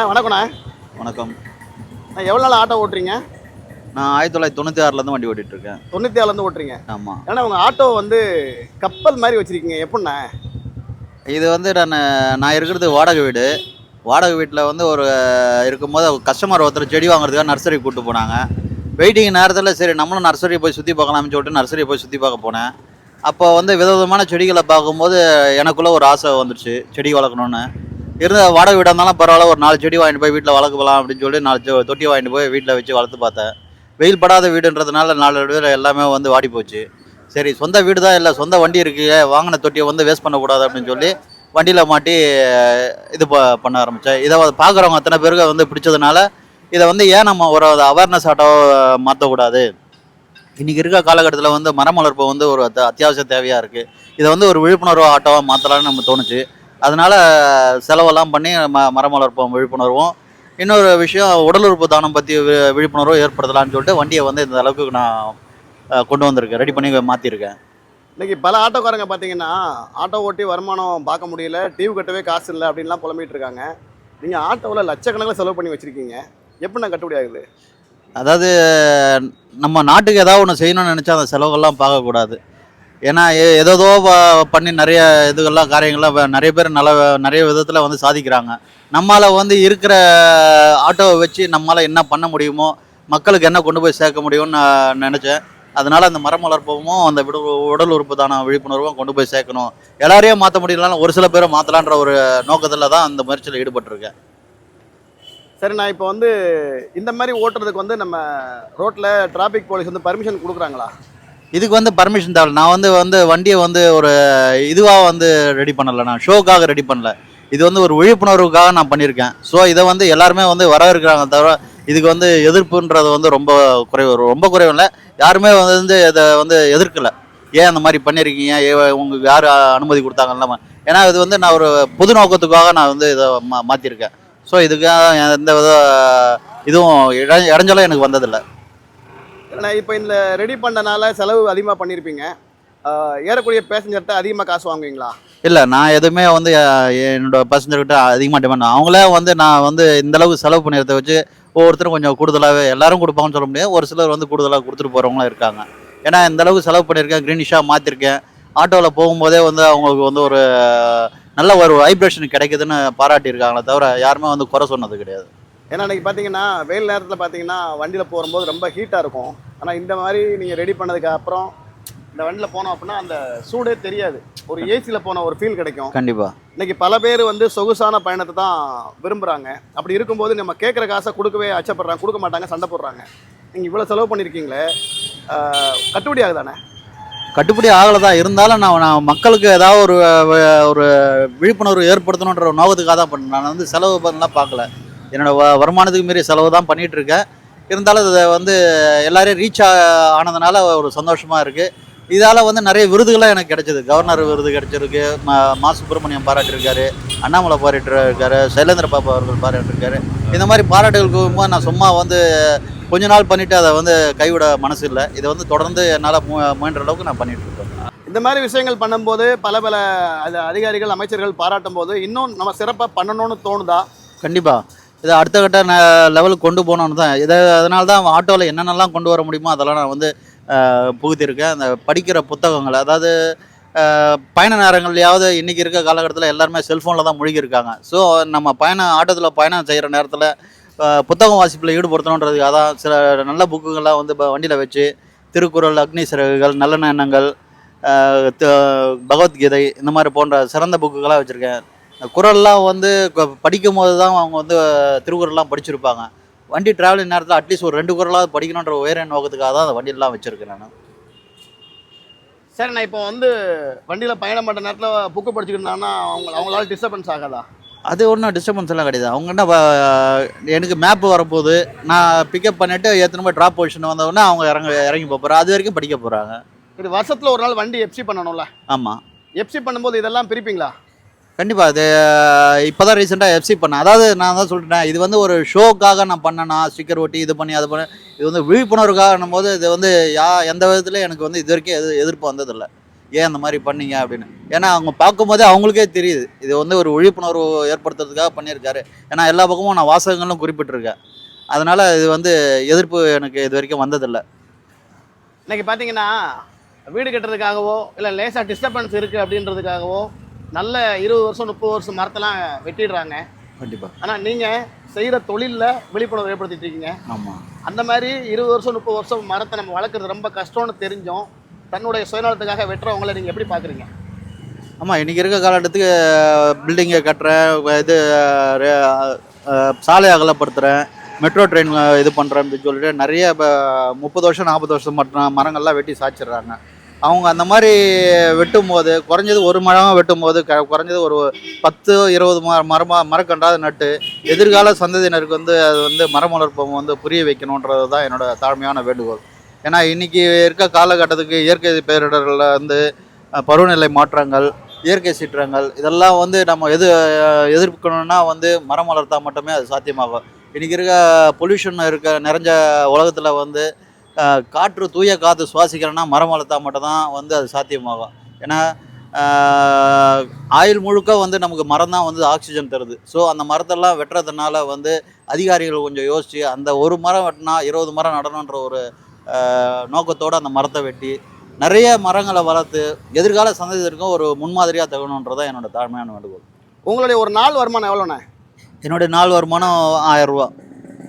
அண்ணா வணக்கண்ணா வணக்கம். நான் எவ்வளோ நாள் ஆட்டோ ஓட்டுறீங்க? நான் ஆயிரத்தி தொள்ளாயிரத்தி தொண்ணூற்றி ஆறுலேருந்து வண்டி ஓட்டிட்டு இருக்கேன். தொண்ணூற்றி ஏழுலேருந்து ஓட்டுறீங்க? ஆமாம் ஏன்னா உங்கள் ஆட்டோ வந்து கப்பல் மாதிரி வச்சுருக்கீங்க. எப்படிண்ணா? இது வந்து நான் நான் இருக்கிறது வாடகை வீடு. வாடகை வீட்டில் வந்து ஒரு இருக்கும்போது கஸ்டமர் ஒருத்தர் செடி வாங்குறதுக்காக நர்சரி கூப்பிட்டு போனாங்க. வெயிட்டிங் நேரத்தில் சரி நம்மளும் நர்சரி போய் சுற்றி பார்க்கலாம்னு சொல்லிட்டு நர்சரி போய் சுற்றி பார்க்க போனேன். அப்போ வந்து விதவிதமான செடிகளை பார்க்கும்போது எனக்குள்ளே ஒரு ஆசை வந்துடுச்சு செடி வளர்க்கணுன்னு இருந்த வாடகை வீடாக இருந்தாலும் பரவாயில்ல ஒரு நாலு செடி வாங்கிட்டு போய் வீட்டில் வளர்க்கலாம் அப்படின்னு சொல்லி நாலு தொட்டி வாங்கிட்டு போய் வீட்டில் வச்சு வளர்த்து பார்த்தேன். வெயில் படாத வீடுன்றதுனால நாலு வீடு எல்லாமே வந்து வாடி போச்சு. சரி சொந்த வீடு தான் இல்லை சொந்த வண்டி இருக்கு. வாங்கின தொட்டியை வந்து வேஸ்ட் பண்ணக்கூடாது அப்படின்னு சொல்லி வண்டியில் மாட்டி இது ப- பண்ண ஆரம்பித்தேன் இதை பார்க்குறவங்க அத்தனை பேருக்கு வந்து பிடிச்சதுனால இதை வந்து ஏன் நம்ம ஒரு அவேர்னஸ் ஆட்டோ மாற்றக்கூடாது இன்றைக்கி இருக்க காலகட்டத்தில் வந்து மரம் வளர்ப்பு வந்து ஒரு அத்தியாவசிய தேவையாக இருக்குது இதை வந்து ஒரு விழிப்புணர்வு ஆட்டோவாக மாற்றலான்னு நம்ம தோணுச்சு. அதனால் செலவெல்லாம் பண்ணி ம மரம் வளர்ப்போம் விழிப்புணர்வும். இன்னொரு விஷயம் உடல் உறுப்பு தானம் பற்றி வி- விழிப்புணர்வு ஏற்படுத்தலாம்னு சொல்லிட்டு வண்டியை வந்து இந்த அளவுக்கு நான் கொண்டு வந்திருக்கேன். ரெடி பண்ணி மாற்றிருக்கேன் இன்னைக்கு பல ஆட்டோக்காரங்க பார்த்தீங்கன்னா ஆட்டோ ஓட்டி வருமானம் பார்க்க முடியல டியூ கட்டவே காசு இல்லை அப்படின்லாம் புலம்பிட்டு இருக்காங்க. நீங்கள் ஆட்டோவில் லட்சக்கணக்கில் செலவு பண்ணி வச்சுருக்கீங்க. எப்படிண்ணா கட்டுப்படி ஆகுது? அதாவது நம்ம நாட்டுக்கு ஏதாவது ஒன்று செய்யணும்னு நினச்சா அந்த செலவுகள்லாம் பார்க்கக்கூடாது. ஏன்னா எ- ஏதேதோ பண்ணி நிறைய இதுகள்லாம் காரியங்கள்லாம் வ- நிறைய பேர் நல்ல நிறைய விதத்தில் வந்து சாதிக்கிறாங்க. நம்மளால் வந்து இருக்கிற ஆட்டோவை வச்சு நம்மளால் என்ன பண்ண முடியுமோ மக்களுக்கு என்ன கொண்டு போய் சேர்க்க முடியும்னு நான் நினச்சேன். அதனால் அந்த மரம் வளர்ப்பவும் அந்த விடு உடல் உறுப்பு தான விழிப்புணர்வும் கொண்டு போய் சேர்க்கணும். எல்லாரையும் மாற்ற முடியலனாலும் ஒரு சில பேரை மாற்றலான்ற ஒரு நோக்கத்தில் தான் அந்த முயற்சியில் ஈடுபட்டிருக்கேன். சரி நான் இப்போ வந்து இந்த மாதிரி ஓட்டுறதுக்கு வந்து நம்ம ரோட்டில் டிராஃபிக் போலீஸ் வந்து பர்மிஷன் கொடுக்குறாங்களா? இதுக்கு வந்து பர்மிஷன் தேவை நான் வந்து வந்து வண்டியை வந்து ஒரு இதுவாக வந்து ரெடி பண்ணல. நான் ஷோக்காக ரெடி பண்ணல. இது வந்து ஒரு விழிப்புணர்வுக்காக நான் பண்ணியிருக்கேன். ஸோ இதை வந்து எல்லாருமே வந்து வரவேற்கிறாங்க தவிர இதுக்கு வந்து எதிர்ப்புன்றது வந்து ரொம்ப குறைவு. ரொம்ப குறைவு இல்லை. யாருமே வந்து இதை வந்து எதிர்க்கலை. ஏன் அந்த மாதிரி பண்ணியிருக்கீங்க? ஏ உங்களுக்கு யார் அனுமதி கொடுத்தாங்க இல்லாமல் ஏன்னா இது வந்து நான் ஒரு பொது நோக்கத்துக்காக நான் வந்து இதை மா மாற்றிருக்கேன் ஸோ இதுக்காக எந்த வித இதுவும் இட இடைஞ்சலும் எனக்கு வந்ததில்லை. ஏன்னா இப்போ இந்த ரெடி பண்ணனால செலவு அதிகமாக பண்ணியிருப்பீங்க ஏறக்கூடிய பேசஞ்சர்கிட்ட அதிகமாக காசு வாங்குவீங்களா? இல்லை நான் எதுவுமே வந்து என்னோட பேசஞ்சர்கிட்ட அதிகமாக டிமாண்ட் அவங்களே வந்து நான் வந்து இந்த அளவு செலவு பண்ணிடுறத வச்சு ஒவ்வொருத்தரும் கொஞ்சம் கூடுதலாகவே எல்லாரும் கொடுப்பாங்கன்னு சொல்ல முடியாது. ஒரு சிலர் வந்து கூடுதலாக கொடுத்துட்டு போகிறவங்களும் இருக்காங்க. ஏன்னா இந்த அளவுக்கு செலவு பண்ணியிருக்கேன் க்ரீனிஷாக மாற்றிருக்கேன் ஆட்டோவில் போகும்போதே வந்து அவங்களுக்கு வந்து ஒரு நல்ல ஒரு வைப்ரேஷன் கிடைக்குதுன்னு பாராட்டியிருக்காங்களே தவிர யாருமே வந்து குறை சொன்னது கிடையாது. ஏன்னா இன்னைக்கு பார்த்தீங்கன்னா வெயில் நேரத்தில் பார்த்தீங்கன்னா வண்டியில் போகும்போது ரொம்ப ஹீட்டாக இருக்கும். ஆனால் இந்த மாதிரி நீங்கள் ரெடி பண்ணதுக்கு அப்புறம் இந்த வண்டியில் போனோம் அப்படின்னா அந்த சூடே தெரியாது. ஒரு ஏசியில் போன ஒரு ஃபீல் கிடைக்கும். கண்டிப்பாக இன்னைக்கு பல பேர் வந்து சொகுசான பயணத்தை தான் விரும்புகிறாங்க அப்படி இருக்கும்போது நம்ம கேட்குற காசை கொடுக்கவே அச்சப்படுறாங்க. கொடுக்க மாட்டாங்க சண்டை போடுறாங்க. நீங்கள் இவ்வளோ செலவு பண்ணியிருக்கீங்களே கட்டுப்படி ஆகுதானே கட்டுப்படி ஆகலை தான் இருந்தாலும் நான் நான் மக்களுக்கு ஏதாவது ஒரு ஒரு விழிப்புணர்வு ஏற்படுத்தணுன்ற ஒரு நோக்கத்துக்காக தான் பண்ணேன். நான் வந்து செலவு பண்ணலாம் பார்க்கல. என்னோட வ வருமானத்துக்கு மீறி செலவு தான் பண்ணிட்டு இருக்கேன் இருந்தாலும் இதை வந்து எல்லாரையும் ரீச் ஆனதுனால ஒரு சந்தோஷமாக இருக்குது இதால் வந்து நிறைய விருதுகள்லாம் எனக்கு கிடைச்சது. கவர்னர் விருது கிடைச்சிருக்கு. மா மா சுப்பிரமணியம் பாராட்டியிருக்காரு அண்ணாமலை பாராட்டிருக்காரு. சைலேந்திர பாபா அவர்கள் பாராட்டியிருக்காரு இந்த மாதிரி பாராட்டுகளுக்கு போகும்போது நான் சும்மா வந்து கொஞ்ச நாள் பண்ணிவிட்டு அதை வந்து கைவிட மனசு இல்லை. இதை வந்து தொடர்ந்து என்னால் மு முயன்ற அளவுக்கு நான் பண்ணிட்டு இருக்கேன் இந்த மாதிரி விஷயங்கள் பண்ணும்போது பல பல அது அதிகாரிகள் அமைச்சர்கள் பாராட்டும் போது இன்னும் நம்ம சிறப்பாக பண்ணணும்னு தோணுதா? கண்டிப்பாக இதை அடுத்த கட்ட லெவலுக்கு கொண்டு போகணுன்னு தான். இதை அதனால தான் ஆட்டோவில் என்னென்னலாம் கொண்டு வர முடியுமோ அதெல்லாம் நான் வந்து புகுத்திருக்கேன் அந்த படிக்கிற புத்தகங்கள் அதாவது பயண நேரங்கள்லையாவது இன்றைக்கி இருக்க காலகட்டத்தில் எல்லாருமே செல்ஃபோனில் தான் முழுகியிருக்காங்க. ஸோ நம்ம பயணம் ஆட்டோத்தில் பயணம் செய்கிற நேரத்தில் புத்தகம் வாசிப்பில் ஈடுபடுத்தணுன்றதுக்கு அதான் சில நல்ல புக்குகள்லாம் வந்து இப்போ வண்டியில் வச்சு திருக்குறள் அக்னி சிறகுகள் நல்லெண்ணங்கள் த- பகவத்கீதை இந்த மாதிரி போன்ற சிறந்த புக்குகளாக வச்சுருக்கேன். இந்த குரல்லாம் வந்து படிக்கும் போது தான் அவங்க வந்து திருக்குறள்லாம் படிச்சிருப்பாங்க. வண்டி டிராவலிங் நேரத்தில் அட்லீஸ்ட் ஒரு ரெண்டு குரலாவது படிக்கணுன்ற உயர நோக்கத்துக்காக தான் அந்த வண்டியெல்லாம் வச்சுருக்கேன் நான். சரி நான் இப்போ வந்து வண்டியில் பயணம் பண்ணுற நேரத்தில் புக்கு படிச்சுக்கிட்டாங்கன்னா அவங்க அவங்களால டிஸ்டர்பன்ஸ் ஆகாதா? அது ஒன்றும் டிஸ்டர்பன்ஸ் எல்லாம் கிடையாது. அவங்க என்ன எனக்கு மேப் வரும்போது நான் பிக்கப் பண்ணிவிட்டு ஏற்றின போய் ட்ராப் பொசிஷன் வந்தவுடனே அவங்க இறங்க இறங்கி போகிறாங்க அது வரைக்கும் படிக்க போகிறாங்க இது வருஷத்தில் ஒரு நாள் வண்டி எஃப்சி பண்ணணும்ல? ஆமாம் எஃப்சி பண்ணும்போது இதெல்லாம் பிரிப்பீங்களா? கண்டிப்பாக அது இப்போ தான் ரீசெண்டாக எஃப்சி பண்ணேன். அதாவது நான் தான் சொல்லிட்டேன் இது வந்து ஒரு ஷோக்காக நான் பண்ணேனா ஸ்டிக்கர் ஒட்டி இது பண்ணி அது பண்ண இது வந்து விழிப்புணர்வுக்காக போது இது வந்து யா எந்த விதத்துலையும் எனக்கு வந்து இது வரைக்கும் எது எதிர்ப்பு வந்ததில்லை. ஏன் அந்த மாதிரி பண்ணீங்க அப்படின்னு. ஏன்னா அவங்க பார்க்கும்போதே அவங்களுக்கே தெரியுது. இது வந்து ஒரு விழிப்புணர்வு ஏற்படுத்துறதுக்காக பண்ணியிருக்காரு. ஏன்னா எல்லா பக்கமும் நான் வாசகங்களும் குறிப்பிட்டிருக்கேன். அதனால் இது வந்து எதிர்ப்பு எனக்கு இது வரைக்கும் வந்ததில்லை. இன்றைக்கி பார்த்தீங்கன்னா வீடு கட்டுறதுக்காகவோ இல்லை லேசாக டிஸ்டர்பன்ஸ் இருக்குது அப்படின்றதுக்காகவோ நல்ல இருபது வருஷம் முப்பது வருஷம் மரத்தெல்லாம் வெட்டிடுறாங்க. கண்டிப்பாக ஆனால் நீங்கள் செய்கிற தொழிலில் விழிப்புணர்வு ஏற்படுத்திட்டு இருக்கீங்க. ஆமாம் அந்த மாதிரி இருபது வருஷம் முப்பது வருஷம் மரத்தை நம்ம வளர்க்குறது ரொம்ப கஷ்டம்னு தெரிஞ்சும் தன்னுடைய சுயநலத்துக்காக வெட்டுறவங்களை நீங்கள் எப்படி பார்க்குறீங்க ஆமாம் இன்றைக்கி இருக்க காலகட்டத்துக்கு பில்டிங்கை கட்டுறேன் இது சாலை அகலப்படுத்துகிறேன் மெட்ரோ ட்ரெயின் இது பண்ணுறேன் அப்படின்னு சொல்லிட்டு நிறைய இப்போ முப்பது வருஷம் நாற்பது வருஷம் மட்டும் மரங்கள்லாம் வெட்டி சாய்ச்சிடுறாங்க. அவங்க அந்த மாதிரி வெட்டும் போது குறைஞ்சது ஒரு மரம் வெட்டும் போது க குறைஞ்சது ஒரு பத்து இருபது ம மரமா மரக்கன்றாவது நட்டு எதிர்கால சந்ததியினருக்கு வந்து அது வந்து மரம் வளர்ப்பம் வந்து புரிய வைக்கணுன்றது தான் என்னோட தாழ்மையான வேண்டுகோள். ஏன்னா இன்றைக்கி இருக்க காலகட்டத்துக்கு இயற்கை பேரிடர்களில் வந்து பருவநிலை மாற்றங்கள் இயற்கை சீற்றங்கள் இதெல்லாம் வந்து நம்ம எது எதிர்க்கணும்னா வந்து மரம் வளர்த்தா மட்டுமே அது சாத்தியமாகும். இன்றைக்கி இருக்க பொல்யூஷன் இருக்க நிறைஞ்ச உலகத்தில் வந்து காற்று தூய காற்று சுவாசிக்கிறோன்னா மரம் வளர்த்தா மட்டும்தான் வந்து அது சாத்தியமாகும். ஏன்னா ஆயுள் முழுக்க வந்து நமக்கு மரம் தான் வந்து ஆக்சிஜன் தருது. ஸோ அந்த மரத்தெல்லாம் வெட்டுறதுனால வந்து அதிகாரிகள் கொஞ்சம் யோசித்து அந்த ஒரு மரம் வெட்டினா இருபது மரம் நடணுன்ற ஒரு நோக்கத்தோட அந்த மரத்தை வெட்டி நிறைய மரங்களை வளர்த்து எதிர்கால சந்ததியினருக்கும் ஒரு முன்மாதிரியாக தகணுன்றதான் என்னோட தாழ்மையான வேண்டுகோள். உங்களுடைய ஒரு நாள் வருமானம் எவ்வளோண்ணே? என்னுடைய நாள் வருமானம் ஆயிரம் ரூபா.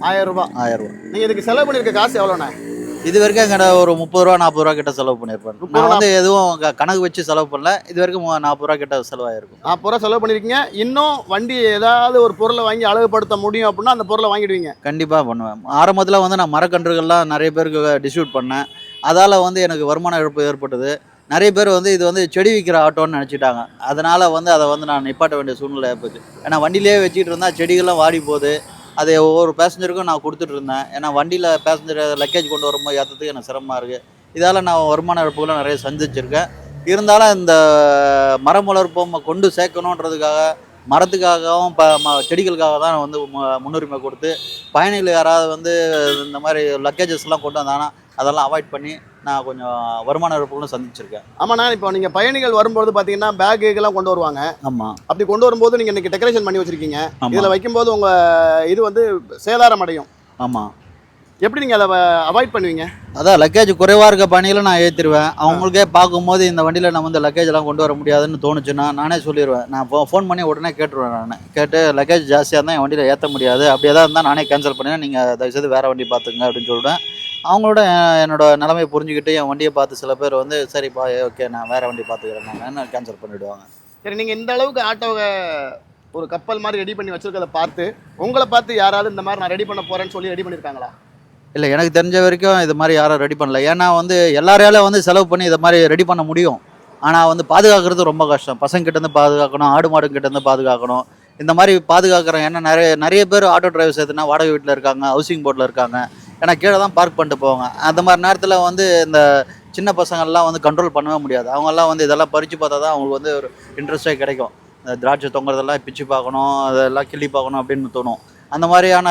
ஆயிரம் ரூபாய் ஆயிரம் ரூபா. நீங்கள் இதுக்கு செலவு பண்ணியிருக்க காசு எவ்வளோண்ணே? இது வரைக்கும் எங்கிட்ட ஒரு முப்பது ரூபா நாற்பது ரூபா கிட்ட செலவு பண்ணியிருப்பேன் நான் வந்து எதுவும் கணக்கு வச்சு செலவு பண்ணல. இது வரைக்கும் நாற்பது ரூபா கிட்ட செலவாயிருக்கும். நாற்பது ரூபா செலவு பண்ணியிருக்கீங்க இன்னும் வண்டி ஏதாவது ஒரு பொருளை வாங்கி அழகுபடுத்த முடியும் அப்படின்னா அந்த பொருளை வாங்கிடுவீங்க. கண்டிப்பாக பண்ணுவேன். ஆரம்பத்தில் வந்து நான் மரக்கன்றுகள்லாம் நிறைய பேருக்கு டிஸ்ட்ரிபியூட் பண்ணேன். அதால் வந்து எனக்கு வருமான இழப்பு ஏற்பட்டது. நிறைய பேர் வந்து இது வந்து செடி விற்கிற ஆட்டோன்னு நினச்சிட்டாங்க. அதனால் வந்து அதை வந்து நான் நிப்பாட்ட வேண்டிய சூழ்நிலை ஏற்பட்டுச்சு. ஏன்னா வண்டியிலே வச்சுட்டு இருந்தால் செடிகள்லாம் வாடி போகுது அதை ஒவ்வொரு பேசஞ்சருக்கும் நான் கொடுத்துட்டு இருந்தேன். ஏன்னா வண்டியில் பேசஞ்சர் லக்கேஜ் கொண்டு வரும்போது ஏற்றத்துக்கு எனக்கு சிரமமாக இருக்குது இதால் நான் வருமான இழப்புகளை நிறைய சந்திச்சிருக்கேன். இருந்தாலும் இந்த மரம் வளர்ப்போம் கொண்டு சேர்க்கணுன்றதுக்காக மரத்துக்காகவும் ப ம செடிகளுக்காக தான் நான் வந்து முன்னுரிமை கொடுத்து பயணிகள் யாராவது வந்து இந்த மாதிரி லக்கேஜஸ்லாம் கொண்டு வந்தாங்கன்னா அதெல்லாம் அவாய்ட் பண்ணி நான் கொஞ்சம் வருமான இழப்புகளும் சந்திச்சிருக்கேன். ஆமாண்ணா இப்போ நீங்கள் பயணிகள் வரும்போது பார்த்தீங்கன்னா பேக்குகெல்லாம் கொண்டு வருவாங்க. ஆமாம் அப்படி கொண்டு வரும்போது நீங்கள் இன்னைக்கு டெக்கரேஷன் பண்ணி வச்சிருக்கீங்க. இதில் வைக்கும்போது உங்கள் இது வந்து சேதாரம் அடையும். ஆமாம் எப்படி நீங்கள் அதை அவாய்ட் பண்ணுவீங்க? அதான் லக்கேஜ் குறைவாக இருக்க பயணிகளை நான் ஏற்றிடுவேன் அவங்களுக்கே பார்க்கும்போது இந்த வண்டியில் நம்ம வந்து லக்கேஜ் எல்லாம் கொண்டு வர முடியாதுன்னு தோணுச்சுன்னா நானே சொல்லிடுவேன் நான் ஃபோ ஃபோன் பண்ணி உடனே கேட்டுருவேன் நான். கேட்டு லக்கேஜ் ஜாஸ்தியாக இருந்தால் என் வண்டியில் ஏற்ற முடியாது. அப்படியே தான் இருந்தால் நானே கேன்சல் பண்ணுவேன் நீங்கள் தயவுசெய்து வேறு வண்டி பார்த்துங்க அப்படின்னு சொல்லிடுவேன். அவங்களோட என்னோட நிலைமையை புரிஞ்சுக்கிட்டு என் வண்டியை பார்த்து சில பேர் வந்து சரிப்பா ஓகே நான் வேறு வண்டி பார்த்துக்கிறேன் நான் கேன்சல் பண்ணிவிடுவாங்க சரி நீங்கள் இந்த அளவுக்கு ஆட்டோவை ஒரு கப்பல் மாதிரி ரெடி பண்ணி வச்சிருக்கதை பார்த்து உங்களை பார்த்து யாராவது இந்த மாதிரி நான் ரெடி பண்ண போறேன்னு சொல்லி ரெடி பண்ணியிருக்காங்களா இல்லை எனக்கு தெரிஞ்ச வரைக்கும் இது மாதிரி யாரும் ரெடி பண்ணல. ஏன்னா வந்து எல்லாரையால வந்து செலவு பண்ணி இதை மாதிரி ரெடி பண்ண முடியும். ஆனால் வந்து பாதுகாக்கிறது ரொம்ப கஷ்டம். பசங்க கிட்டேருந்து பாதுகாக்கணும் ஆடு மாடு கிட்டேருந்து பாதுகாக்கணும். இந்த மாதிரி பாதுகாக்கிறோம் ஏன்னா நிறைய நிறைய பேர் ஆட்டோ டிரைவர்ஸ் எதுனா வாடகை வீட்டில் இருக்காங்க ஹவுசிங் போர்டில் இருக்காங்க. ஏன்னா கீழே தான் பார்க் பண்ணிட்டு போவாங்க. அந்த மாதிரி நேரத்தில் வந்து இந்த சின்ன பசங்கள்லாம் வந்து கண்ட்ரோல் பண்ணவே முடியாது. அவங்கெல்லாம் வந்து இதெல்லாம் பறித்து பார்த்தா தான் அவங்களுக்கு வந்து ஒரு இன்ட்ரெஸ்டே கிடைக்கும். இந்த திராட்சை தொங்குறதெல்லாம் பிச்சு பார்க்கணும் அதெல்லாம் கிள்ளி பார்க்கணும் அப்படின்னு தோணும். அந்த மாதிரியான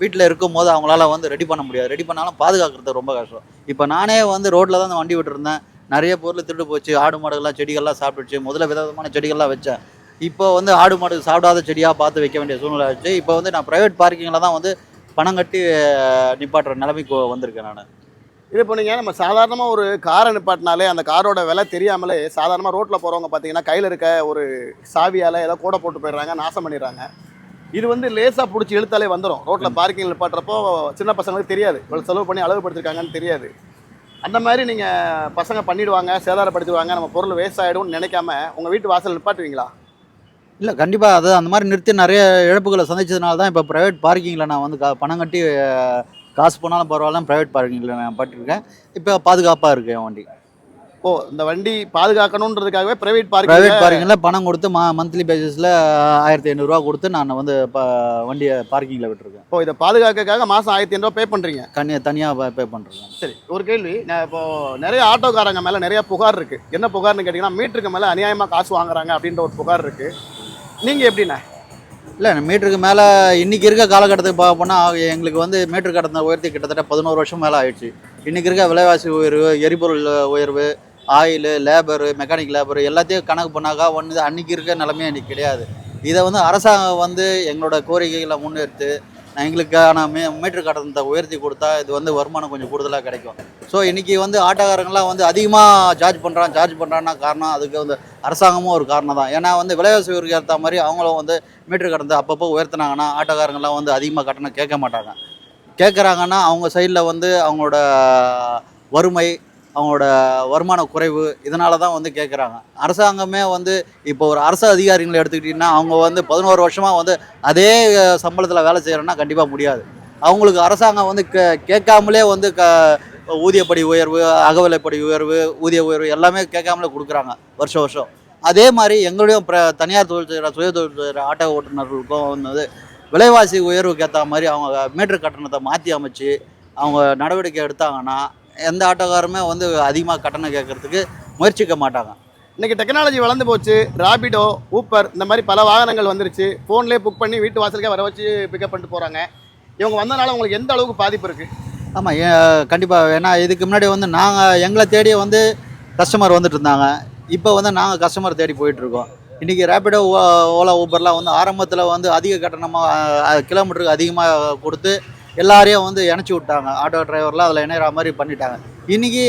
வீட்டில் இருக்கும்போது அவங்களால வந்து ரெடி பண்ண முடியாது. ரெடி பண்ணாலும் பாதுகாக்கிறது ரொம்ப கஷ்டம். இப்போ நானே வந்து ரோட்டில் தான் அந்த வண்டி விட்டுருந்தேன். நிறைய பொருள் திருட்டு போச்சு. ஆடு மாடுகள்லாம் செடிகள்லாம் சாப்பிட்டுச்சு முதல்ல விதவிதமான செடிகள்லாம் வச்சேன். இப்போ வந்து ஆடு மாடு சாப்பிடாத செடியாக பார்த்து வைக்க வேண்டிய சூழ்நிலை ஆச்சு. இப்போ வந்து நான் ப்ரைவேட் பார்க்கிங்கில் தான் வந்து பணம் கட்டி நிப்பாட்டுற நிலைமைக்கு வந்திருக்கேன் நான். இது இப்போ நீங்கள் நம்ம சாதாரணமாக ஒரு காரை நிப்பாட்டினாலே அந்த காரோட விலை தெரியாமலே சாதாரணமாக ரோட்டில் போகிறவங்க பார்த்தீங்கன்னா கையில் இருக்க ஒரு சாவியால் ஏதோ கூட போட்டு போயிடுறாங்க நாசம் பண்ணிடுறாங்க. இது வந்து லேசாக பிடிச்சி இழுத்தாலே வந்துடும் ரோட்டில் பார்க்கிங் நிப்பாட்டுறப்போ சின்ன பசங்களுக்கு தெரியாது. இவ்வளோ செலவு பண்ணி அழகுபடுத்திருக்காங்கன்னு தெரியாது. அந்த மாதிரி நீங்கள் பசங்க பண்ணிடுவாங்க சேதாரப்படுத்திடுவாங்க நம்ம பொருள் வேஸ்ட் ஆகிடும்னு நினைக்காம உங்கள் வீட்டு வாசல் நிப்பாட்டுவீங்களா? இல்லை கண்டிப்பாக அது அந்த மாதிரி நிறுத்தி நிறைய இழப்புகளை சந்திச்சதுனால தான் இப்போ ப்ரைவேட் பார்க்கிங்கில் நான் வந்து கா பணம் கட்டி காசு போனாலும் பரவாயில்ல ப்ரைவேட் பார்க்கிங்கில் நான் பட்டிருக்கேன். இப்போ பாதுகாப்பாக இருக்கு என் வண்டி. ஓ இந்த வண்டி பாதுகாக்கணுன்றதுக்காகவே பிரைவேட் ப்ரைவேட் பார்க்கிங் பார்க்கிங்கில் பணம் கொடுத்து மா மந்த்லி பேசிஸில் ஆயிரத்தி ஐநூறுரூவா கொடுத்து நான் வந்து இப்போ வண்டியை பார்க்கிங்கில் விட்டுருக்கேன். ஓ இதை பாதுகாக்கக்காக மாதம் ஆயிரத்தி ஐநூறுவா பே பண்ணுறீங்க கண்ணி தனியாக பே பண்ணுறேன் சரி ஒரு கேள்வி. நான் இப்போ நிறைய ஆட்டோக்காரங்க மேலே நிறைய புகார் இருக்கு. என்ன புகார்னு கேட்டிங்கன்னா மீட்டருக்கு மேலே அநியாயமாக காசு வாங்குறாங்க அப்படின்ற ஒரு புகார் இருக்கு. நீங்கள் எப்படிண்ணா? இல்லை மீட்டருக்கு மேலே இன்றைக்கி இருக்க காலகட்டத்துக்கு பார்க்க போனால் எங்களுக்கு வந்து மீட்டர் கடந்த உயர்த்தி கிட்டத்தட்ட பதினோரு வருஷம் மேலே ஆயிடுச்சு. இன்றைக்கி இருக்க விலைவாசி உயர்வு எரிபொருள் உயர்வு ஆயிலு லேபரு மெக்கானிக் லேபரு எல்லாத்தையும் கணக்கு பண்ணாக்கா ஒன்று அன்றைக்கி இருக்க நிலமையே இன்றைக்கி கிடையாது. இதை வந்து அரசாங்கம் வந்து எங்களோட கோரிக்கைகளை முன்னெடுத்து எங்களுக்கான மீ மீட்டர் கட்டணத்தை உயர்த்தி கொடுத்தா இது வந்து வருமானம் கொஞ்சம் கூடுதலாக கிடைக்கும். ஸோ இன்றைக்கி வந்து ஆட்டோக்காரங்களாம் வந்து அதிகமாக சார்ஜ் பண்ணுறான் சார்ஜ் பண்ணுறான்னா காரணம் அதுக்கு வந்து அரசாங்கமும் ஒரு காரணம் தான். ஏன்னா வந்து விலைவாசி உயர்வுக்கு ஏற்ற மாதிரி அவங்களும் வந்து மீட்டர் கட்டணத்தை அப்பப்போ உயர்த்தினாங்கன்னா ஆட்டோக்காரங்களாம் வந்து அதிகமாக கட்டணம் கேட்க மாட்டாங்க. கேட்குறாங்கன்னா அவங்க சைடில் வந்து அவங்களோட வறுமை அவங்களோட வருமான குறைவு இதனால தான் வந்து கேட்குறாங்க அரசாங்கமே வந்து இப்போ ஒரு அரசு அதிகாரிகளை எடுத்துக்கிட்டிங்கன்னா அவங்க வந்து பதினோரு வருஷமாக வந்து அதே சம்பளத்தில் வேலை செய்கிறோன்னா கண்டிப்பாக முடியாது. அவங்களுக்கு அரசாங்கம் வந்து கே கேட்காமலே வந்து க ஊதியப்படி உயர்வு அகவிலைப்படி உயர்வு ஊதிய உயர்வு எல்லாமே கேட்காமலே கொடுக்குறாங்க வருஷம் வருஷம். அதே மாதிரி எங்களுடைய பிர தனியார் தொழில் செய்கிற சுய தொழில் செய்கிற ஆட்டோ ஓட்டுநர்களுக்கும் வந்து விலைவாசி உயர்வுக்கு ஏற்ற மாதிரி அவங்க மீட்டர் கட்டணத்தை மாற்றி அமைச்சு அவங்க நடவடிக்கை எடுத்தாங்கன்னா எந்த ஆட்டோக்காருமே வந்து அதிகமாக கட்டணம் கேட்கறதுக்கு முயற்சிக்க மாட்டாங்க. இன்னைக்கு டெக்னாலஜி வளர்ந்து போச்சு ராபிடோ ஊப்பர் இந்த மாதிரி பல வாகனங்கள் வந்துருச்சு. ஃபோன்லேயே புக் பண்ணி வீட்டு வாசலுக்கே வர வச்சு பிக்கப் பண்ணிட்டு போகிறாங்க இவங்க வந்தனால உங்களுக்கு எந்த அளவுக்கு பாதிப்பு இருக்குது ஆமாம் கண்டிப்பாக ஏன்னா இதுக்கு முன்னாடி வந்து நாங்கள் எங்களை தேடி வந்து கஸ்டமர் வந்துட்டு இருந்தாங்க. இப்போ வந்து நாங்கள் கஸ்டமர் தேடி போயிட்டுருக்கோம். இன்றைக்கி ரேப்பிடோ ஓலா ஊபர்லாம் வந்து ஆரம்பத்தில் வந்து அதிக கட்டணமாக கிலோமீட்டருக்கு அதிகமாக கொடுத்து எல்லாரையும் வந்து இணைச்சி விட்டாங்க. ஆட்டோ டிரைவர்லாம் அதில் இணையிற மாதிரி பண்ணிட்டாங்க. இன்றைக்கி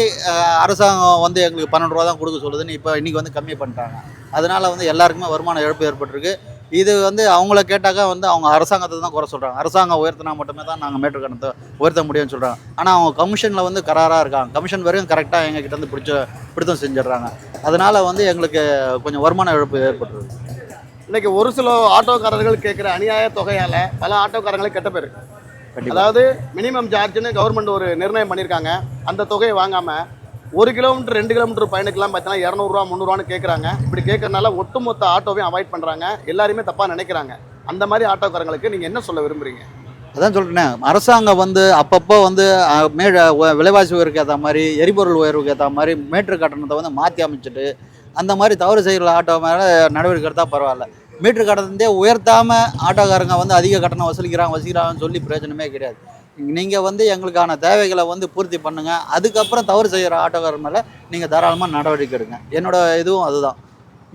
அரசாங்கம் வந்து எங்களுக்கு பன்னெண்டு ரூபா தான் கொடுக்க சொல்லுதுன்னு இப்போ இன்றைக்கி வந்து கம்மி பண்ணிட்டாங்க. அதனால் வந்து எல்லாருக்குமே வருமான இழப்பு ஏற்பட்டிருக்கு. இது வந்து அவங்கள கேட்டாக்கா வந்து அவங்க அரசாங்கத்தை தான் குறை சொல்கிறாங்க அரசாங்கம் உயர்த்தினா மட்டுமே தான் நாங்கள் மீட்டர் கணத்தை உயர்த்த முடியும்னு சொல்கிறாங்க ஆனால் அவங்க கமிஷனில் வந்து கராராக இருக்காங்க. கமிஷன் வரையும் கரெக்டாக எங்ககிட்ட வந்து பிடிச்ச பிடித்தம் செஞ்சிடுறாங்க. அதனால் வந்து எங்களுக்கு கொஞ்சம் வருமான இழப்பு ஏற்பட்டுருக்கு. இன்றைக்கி ஒரு சில ஆட்டோக்காரர்கள் கேட்குற அநியாய தொகையால் பல ஆட்டோக்காரங்களுக்கு கெட்ட பேர் அதாவது மினிமம் சார்ஜ்னு கவர்மெண்ட் ஒரு நிர்ணயம் பண்ணியிருக்காங்க அந்த தொகையை வாங்காமல் ஒரு கிலோமீட்டர் ரெண்டு கிலோமீட்டர் பயணிக்கலாம் பார்த்தீங்கன்னா இரநூறுவா முந்நூறுவான்னு கேட்குறாங்க இப்படி கேட்கறனால ஒட்டுமொத்த ஆட்டோவையும் அவாய்ட் பண்ணுறாங்க எல்லாருமே தப்பாக நினைக்கிறாங்க. அந்த மாதிரி ஆட்டோக்காரங்களுக்கு நீங்கள் என்ன சொல்ல விரும்புறீங்க? அதான் சொல்கிறேன் அரசாங்கம் வந்து அப்பப்போ வந்து மே விலைவாசி உயர்வுக்கு ஏற்ற மாதிரி எரிபொருள் உயர்வுக்கு ஏற்ற மாதிரி மீட்டர் கட்டணத்தை வந்து மாற்றி அமைச்சிட்டு அந்த மாதிரி தவறு செய்கிற ஆட்டோ மேலே நடவடிக்கை எடுத்தால் பரவாயில்ல. மீட்ரு கட்டணத்தையே உயர்த்தாமல் ஆட்டோக்காரங்க வந்து அதிக கட்டணம் வசூலிக்கிறாங்க வசூலிக்கிறாங்கன்னு சொல்லி பிரயோஜனமே கிடையாது. நீங்கள் வந்து எங்களுக்கான தேவைகளை வந்து பூர்த்தி பண்ணுங்கள் அதுக்கப்புறம் தவறு செய்கிற ஆட்டோக்காரர் மேலே நீங்கள் தாராளமாக நடவடிக்கை எடுங்க. என்னோடய இதுவும் அதுதான்.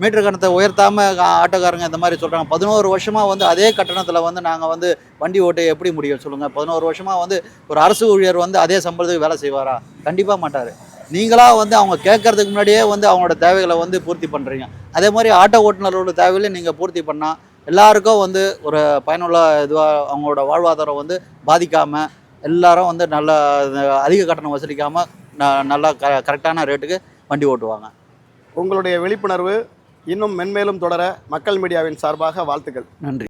மீட்டர் கட்டணத்தை உயர்த்தாமல் ஆட்டோக்காரங்க இந்த மாதிரி சொல்கிறாங்க பதினோரு வருஷமாக வந்து அதே கட்டணத்தில் வந்து நாங்கள் வந்து வண்டி ஓட்ட எப்படி முடியும் சொல்லுங்கள் பதினோரு வருஷமாக வந்து ஒரு அரசு ஊழியர் வந்து அதே சம்பளத்துக்கு வேலை செய்வாரா? கண்டிப்பாக மாட்டார். நீங்களாக வந்து அவங்க கேட்கறதுக்கு முன்னாடியே வந்து அவங்களோட தேவைகளை வந்து பூர்த்தி பண்ணுறீங்க அதே மாதிரி ஆட்டோ ஓட்டுநர்களோட தேவைகளை நீங்கள் பூர்த்தி பண்ணால் எல்லாருக்கும் வந்து ஒரு பயனுள்ள இதுவாக அவங்களோட வாழ்வாதாரம் வந்து பாதிக்காமல் எல்லாரும் வந்து நல்ல அதிக கட்டணம் வசூலிக்காமல் நல்லா க கரெக்டான ரேட்டுக்கு வண்டி ஓட்டுவாங்க. உங்களுடைய விழிப்புணர்வு இன்னும் மென்மேலும் தொடர மக்கள் மீடியாவின் சார்பாக வாழ்த்துக்கள். நன்றி.